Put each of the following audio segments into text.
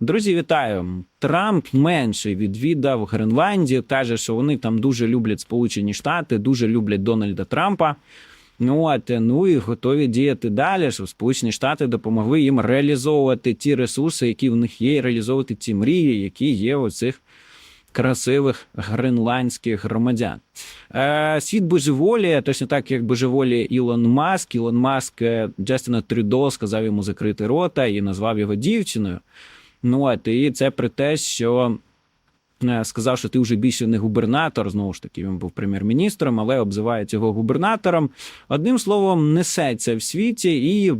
Друзі, вітаю! Трамп менше відвідав Гренландію. Каже, що вони там дуже люблять Сполучені Штати, дуже люблять Дональда Трампа. Ну от ну і готові діяти далі, щоб Сполучені Штати допомогли їм реалізовувати ті ресурси, які в них є, і реалізовувати ті мрії, які є у цих красивих гренландських громадян. Е, світ божеволіє, точно так як божеволіє Ілон Маск. Ілон Маск е, Джастіна Трюдо сказав йому закрити рота і назвав його дівчиною. Ну от і це при те, що е, сказав, що ти вже більше не губернатор. Знову ж таки, він був прем'єр-міністром, але обзиває цього губернатором. Одним словом, несеться в світі і.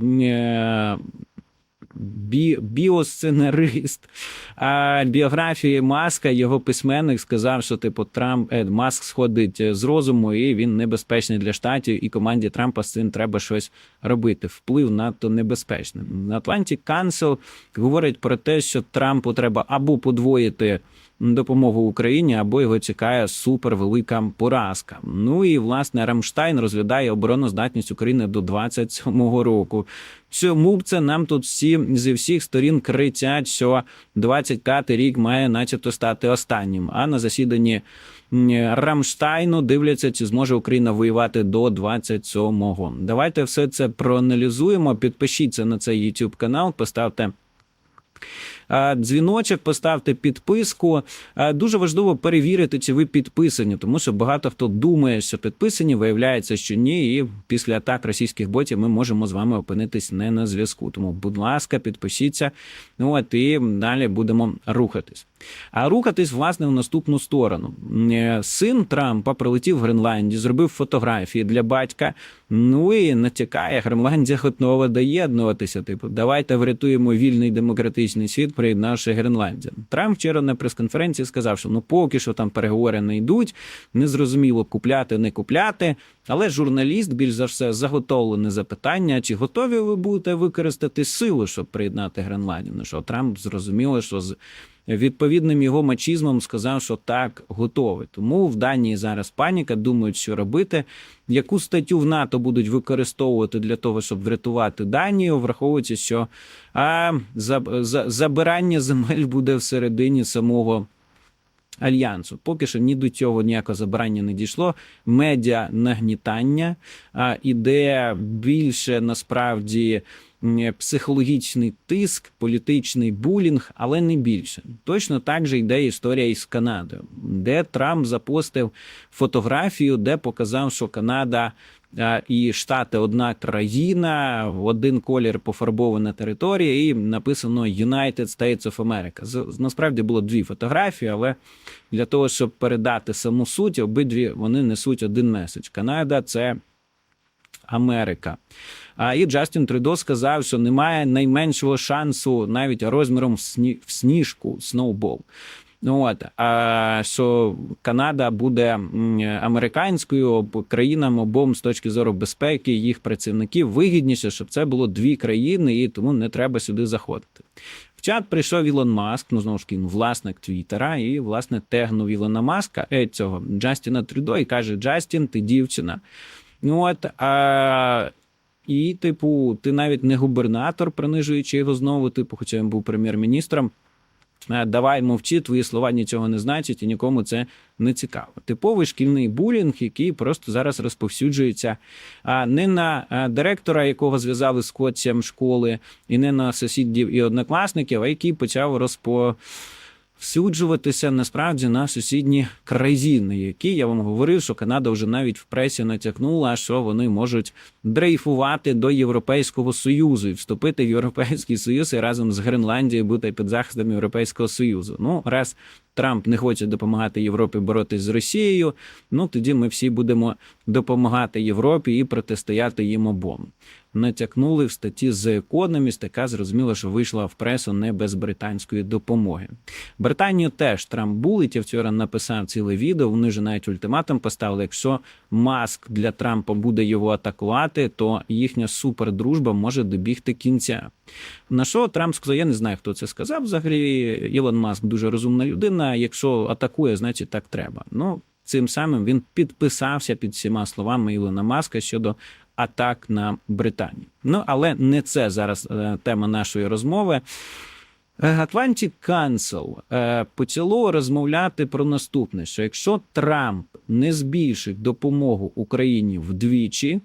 Е, бі, біосценарист а, біографії Маска, його письменник сказав, що типу Трамп е, Маск сходить з розуму, і він небезпечний для штатів, і команді Трампа з цим треба щось робити. Вплив надто небезпечний. Atlantic Council говорить про те, що Трампу треба або подвоїти допомогу Україні, або його чекає супервелика поразка. Ну і власне Рамштайн розглядає обороноздатність України до 27-го року. Чому б це нам тут всі зі всіх сторін кричать, що 25-й рік має, начебто, стати останнім. А на засіданні Рамштайну дивляться, чи зможе Україна воювати до 27-го. Давайте все це проаналізуємо. Підпишіться на цей YouTube канал, поставте. Дзвіночок, поставте підписку. Дуже важливо перевірити, чи ви підписані, тому що багато хто думає, що підписані, виявляється, що ні. І після атак російських ботів ми можемо з вами опинитись не на зв'язку. Тому, будь ласка, підпишіться. Ну от і далі будемо рухатись. А рухатись, власне, в наступну сторону. Е, Син Трампа прилетів в Гренландію, зробив фотографії для батька. Ну і натякає, Гренландія готова доєднуватися. Типу, давайте врятуємо вільний демократичний світ, приєднавши Гренландію. Трамп вчора на прес-конференції сказав, що ну поки що там переговори не йдуть, незрозуміло купляти, не купляти. Але журналіст більш за все заготовлене запитання, чи готові ви будете використати силу, щоб приєднати Гренландію? Ну що Трамп зрозуміло, що з відповідним його мачізмом сказав, що так готовий. Тому в Данії зараз паніка, думають, що робити. Яку статтю в НАТО будуть використовувати для того, щоб врятувати Данію, враховуючи, що а, за, за, забирання земель буде всередині самого. Альянсу поки що ні до цього ніякого забирання не дійшло. Медіа нагнітання а, іде більше насправді психологічний тиск, політичний булінг, але не більше. Точно так же йде історія із Канадою, де Трамп запостив фотографію, де показав, що Канада. І Штати одна країна, один колір пофарбована територія, і написано United States of America. Насправді було дві фотографії, але для того, щоб передати саму суть, обидві вони несуть один меседж. Канада це Америка. А і Джастін Трюдо сказав, що немає найменшого шансу навіть розміром в, сні, в сніжку сноубол. Ну от а що Канада буде американською країнам обом з точки зору безпеки їх працівників вигідніше, щоб це було дві країни, і тому не треба сюди заходити. В чат прийшов Ілон Маск, ну знову ж таки, власник Твіттера, і власне тегнув Ілона Маска е, цього Джастіна Трюдо і каже: Джастін, ти дівчина. Ну от а, і, типу, ти навіть не губернатор, принижуючи його знову, типу, хоча він був прем'єр-міністром. Е, Давай мовчи, твої слова нічого не значать і нікому це не цікаво. Типовий шкільний булінг, який просто зараз розповсюджується а, не на директора, якого зв'язали з коцем школи, і не на сусідів і однокласників, а який почав розпо всюджуватися насправді на сусідні країни, які я вам говорив, що Канада вже навіть в пресі натякнула, що вони можуть дрейфувати до Європейського Союзу і вступити в Європейський Союз і разом з Гренландією бути під захистом Європейського Союзу. Ну, раз Трамп не хоче допомагати Європі боротись з Росією, ну тоді ми всі будемо допомагати Європі і протистояти їм обом. Натякнули в статті The Economist, яка зрозуміла, що вийшла в пресу не без британської допомоги. Британію теж Трамп булить. Я вчора написав ціле відео. Вони ж навіть ультиматум поставили. Якщо маск для Трампа буде його атакувати, то їхня супердружба може добігти кінця. На що Трамп сказав: я не знаю, хто це сказав. Взагалі, Ілон Маск дуже розумна людина. Якщо атакує, значить так треба. Ну цим самим він підписався під всіма словами Ілона Маска щодо атак на Британію. Ну але не це зараз е, тема нашої розмови. Е, Atlantic Council е, почало розмовляти про наступне: що якщо Трамп не збільшить допомогу Україні вдвічі,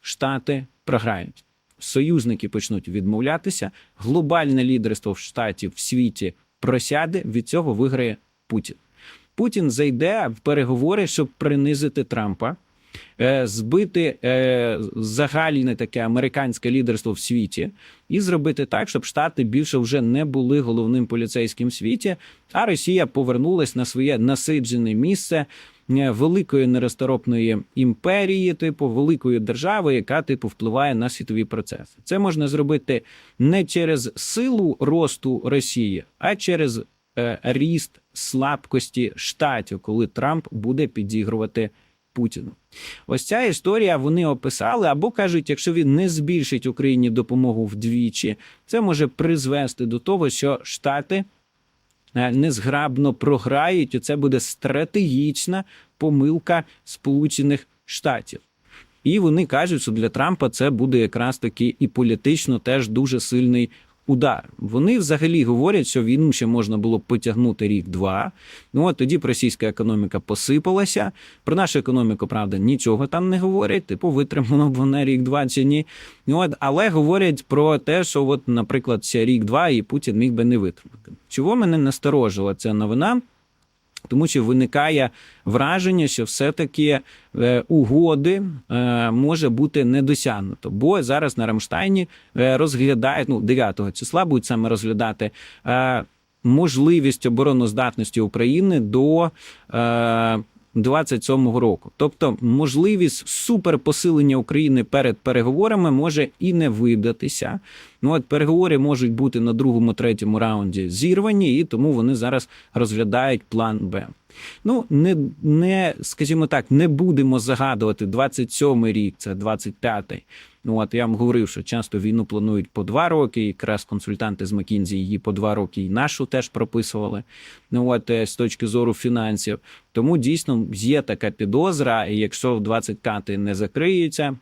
Штати програють. Союзники почнуть відмовлятися, глобальне лідерство в штатів в світі просяде. Від цього виграє Путін. Путін зайде в переговори, щоб принизити Трампа, збити е, загальне таке американське лідерство в світі і зробити так, щоб Штати більше вже не були головним поліцейським в світі, а Росія повернулась на своє насиджене місце е, великої неросторопної імперії, типу великої держави, яка типу впливає на світові процеси. Це можна зробити не через силу росту Росії, а через е, ріст слабкості штатів, коли Трамп буде підігрувати Путіну. Ось ця історія вони описали або кажуть, якщо він не збільшить Україні допомогу вдвічі, це може призвести до того, що Штати е, незграбно програють, і це буде стратегічна помилка Сполучених Штатів. І вони кажуть, що для Трампа це буде якраз таки і політично теж дуже сильний удар. Вони взагалі говорять, що війну ще можна було потягнути рік-два. Ну от тоді б російська економіка посипалася. Про нашу економіку, правда, нічого там не говорять. Типу, витримано б вона рік-два чи ні. Ну, от, але говорять про те, що, от, наприклад, ще рік-два і Путін міг би не витримати. Чого мене насторожила ця новина? Тому що виникає враження, що все-таки е, угоди е, може бути не досягнуто. Бо зараз на Рамштайні е, розглядають ну 9 числа будуть саме розглядати можливість обороноздатності України до. Е, 27-го року, тобто можливість суперпосилення України перед переговорами може і не видатися. Ну от переговори можуть бути на другому, третьому раунді зірвані, і тому вони зараз розглядають план Б. Ну не, не скажімо так, не будемо загадувати 27-й рік, це 25-й. Ну от я вам говорив, що часто війну планують по два роки. Якраз консультанти з Макінзі її по два роки і нашу теж прописували. Ну от е, з точки зору фінансів. Тому дійсно є така підозра, і якщо в 25-й не закриється.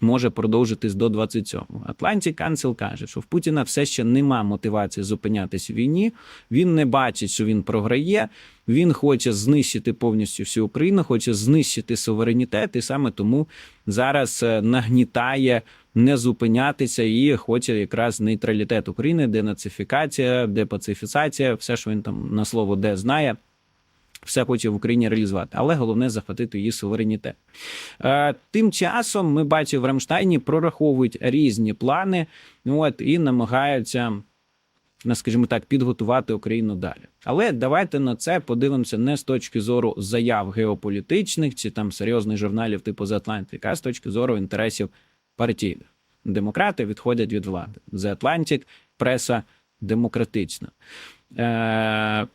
Може продовжитись до 27-го. Atlantic Council каже, що в Путіна все ще нема мотивації зупинятись в війні. Він не бачить, що він програє. Він хоче знищити повністю всю Україну, хоче знищити суверенітет, і саме тому зараз е, нагнітає не зупинятися і хоче якраз нейтралітет України, денацифікація, депацифікація, все, що він там на слово де знає. Все хоче в Україні реалізувати, але головне захватити її суверенітет. Е, Тим часом ми бачимо в Рамштайні прораховують різні плани, от і намагаються, на, скажімо так, підготувати Україну далі. Але давайте на це подивимося не з точки зору заяв геополітичних чи там серйозних журналів типу The Atlantic, а з точки зору інтересів партійних. Демократи відходять від влади. The Atlantic – преса демократична. Е,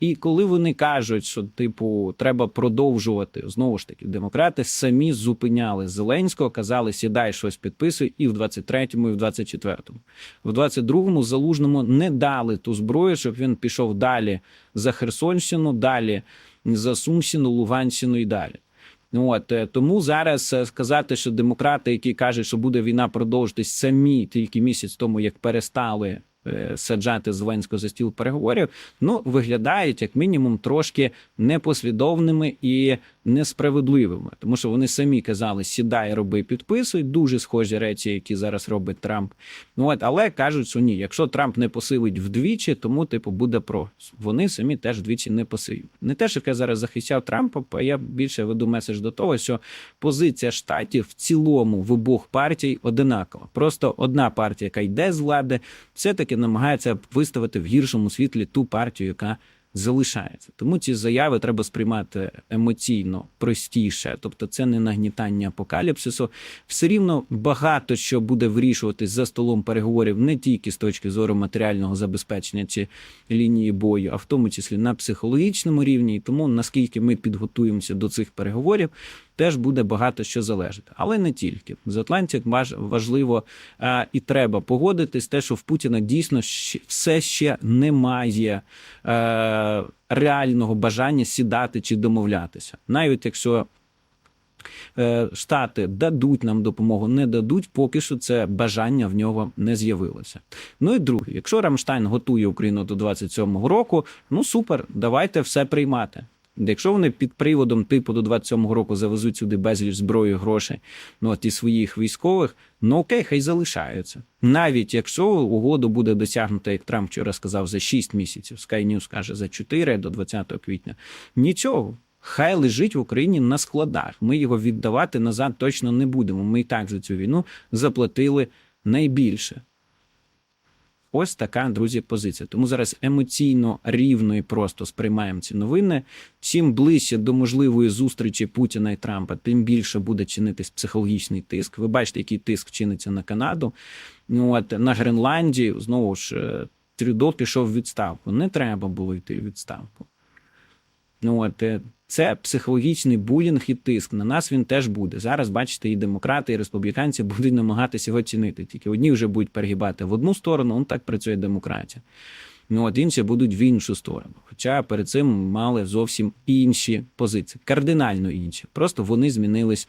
і коли вони кажуть, що типу треба продовжувати знову ж таки, демократи самі зупиняли Зеленського, казали, сідай щось підписуй, і в 23-му, і в 24-му. В 22-му залужному не дали ту зброю, щоб він пішов далі за Херсонщину, далі за Сумщину, Луганщину і далі. От е, тому зараз е, сказати, що демократи, які кажуть, що буде війна продовжитись самі тільки місяць тому, як перестали саджати Зеленського за стіл переговорів, ну виглядають як мінімум трошки непослідовними і несправедливими, тому що вони самі казали, сідай, роби, підписуй. Дуже схожі речі, які зараз робить Трамп. Ну от, але кажуть, що ні, якщо Трамп не посилить вдвічі, тому типу буде про вони самі теж вдвічі не посилюють. Не те, що я зараз захищав Трампа, а я більше веду меседж до того, що позиція штатів в цілому в обох партій одинакова. Просто одна партія, яка йде з влади, все таки намагається виставити в гіршому світлі ту партію, яка залишається. Тому ці заяви треба сприймати емоційно простіше, тобто це не нагнітання апокаліпсису. Все рівно багато що буде вирішуватись за столом переговорів не тільки з точки зору матеріального забезпечення чи лінії бою, а в тому числі на психологічному рівні. І тому наскільки ми підготуємося до цих переговорів. Теж буде багато що залежати, але не тільки з Атлантик важливо а, і треба погодитись, те, що в Путіна дійсно все ще немає а, реального бажання сідати чи домовлятися, навіть якщо Е, Штати дадуть нам допомогу, не дадуть, поки що це бажання в нього не з'явилося. Ну і друге, якщо Рамштайн готує Україну до 27-го року, ну супер, давайте все приймати. Якщо вони під приводом типу до 27-го року завезуть сюди безліч зброї, грошей, ну от і своїх військових, ну окей, хай залишаються. Навіть якщо угоду буде досягнута, як Трамп вчора сказав, за 6 місяців, Sky News каже за 4 до 20 квітня. Нічого. Хай лежить в Україні на складах. Ми його віддавати назад точно не будемо. Ми і так за цю війну заплатили найбільше. Ось така, друзі, позиція. Тому зараз емоційно рівно і просто сприймаємо ці новини. Чим ближче до можливої зустрічі Путіна і Трампа, тим більше буде чинитись психологічний тиск. Ви бачите, який тиск чиниться на Канаду. Ну от на Гренландії знову ж е, Трюдо пішов в відставку. Не треба було йти в відставку. Ну от е, це психологічний булінг і тиск. На нас він теж буде. Зараз бачите, і демократи, і республіканці будуть намагатися його цінити. Тільки одні вже будуть перегибати в одну сторону, он так працює демократія. Ну от інші будуть в іншу сторону. Хоча перед цим мали зовсім інші позиції, кардинально інші. Просто вони змінились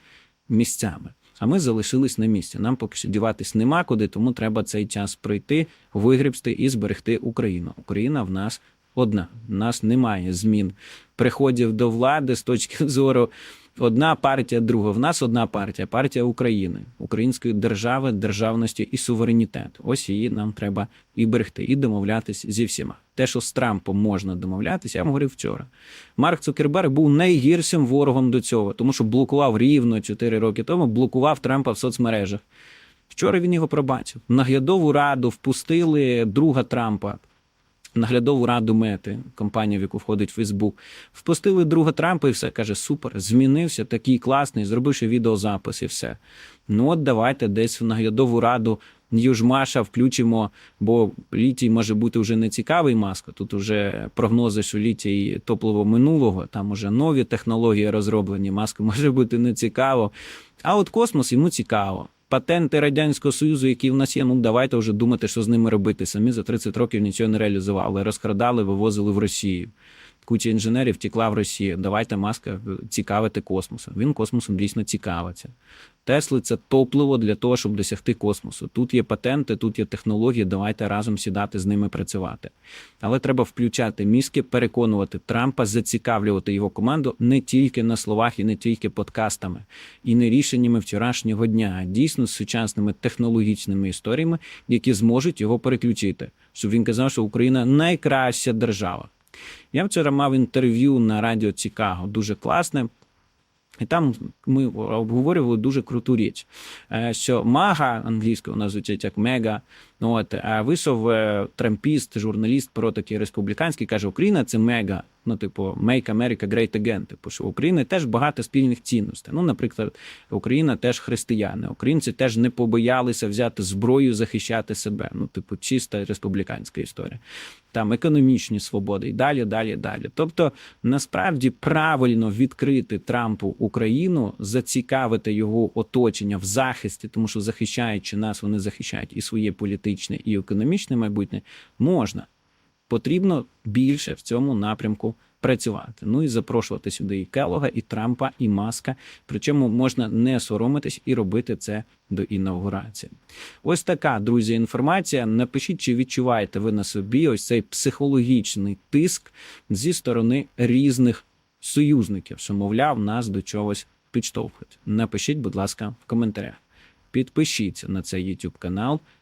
місцями. А ми залишились на місці. Нам поки що діватись нема куди, тому треба цей час пройти, вигрібсти і зберегти Україну. Україна в нас одна. У нас немає змін приходів до влади з точки зору одна партія, друга. В нас одна партія партія України, української держави, державності і суверенітету. Ось її нам треба і берегти, і домовлятись зі всіма. Те, що з Трампом можна домовлятися, я вам говорив вчора. Марк Цукерберг був найгіршим ворогом до цього, тому що блокував рівно 4 роки тому, блокував Трампа в соцмережах. Вчора він його пробачив. Наглядову раду впустили друга Трампа. Наглядову раду мети, компанія, в яку входить Фейсбук, впустили друга Трампа і все каже: супер, змінився, такий класний, зробив ще відеозапис і все. Ну от давайте десь в наглядову раду Южмаша включимо, бо літій може бути вже не цікавий маска. Тут вже прогнози, що літій топливо минулого, там уже нові технології розроблені. Маска може бути не цікаво. А от космос йому цікаво. Патенти Радянського Союзу, які в нас є, ну давайте вже думати, що з ними робити. Самі за 30 років нічого не реалізували. Розкрадали, вивозили в Росію. Куча інженерів втекла в Росію. Давайте маска цікавити космосом. Він космосом дійсно цікавиться. Тесли це топливо для того, щоб досягти космосу. Тут є патенти, тут є технології. Давайте разом сідати з ними працювати. Але треба включати мізки, переконувати Трампа, зацікавлювати його команду не тільки на словах і не тільки подкастами, і не рішеннями вчорашнього дня, а дійсно з сучасними технологічними історіями, які зможуть його переключити. Щоб він казав, що Україна найкраща держава. Я вчора мав інтерв'ю на радіо Цікаго, дуже класне. І там ми обговорювали дуже круту річ, е, що мага англійською звучить як мега. Ну от а вийшов е, трампіст, журналіст про такий республіканський, каже: Україна це мега. Ну, типу, Make America Great Again. Типу, що України теж багато спільних цінностей. Ну, наприклад, Україна теж християни. Українці теж не побоялися взяти зброю, захищати себе. Ну, типу, чиста республіканська історія. Там економічні свободи і далі, далі, далі. Тобто, насправді правильно відкрити Трампу Україну, зацікавити його оточення в захисті, тому що захищаючи нас, вони захищають і своє політичне, і економічне майбутнє, можна. Потрібно більше в цьому напрямку працювати. Ну і запрошувати сюди і Келога, і Трампа, і Маска. Причому можна не соромитись і робити це до інаугурації. Ось така, друзі, інформація. Напишіть, чи відчуваєте ви на собі ось цей психологічний тиск зі сторони різних союзників, що, мовляв, нас до чогось підштовхують. Напишіть, будь ласка, в коментарях. Підпишіться на цей YouTube канал,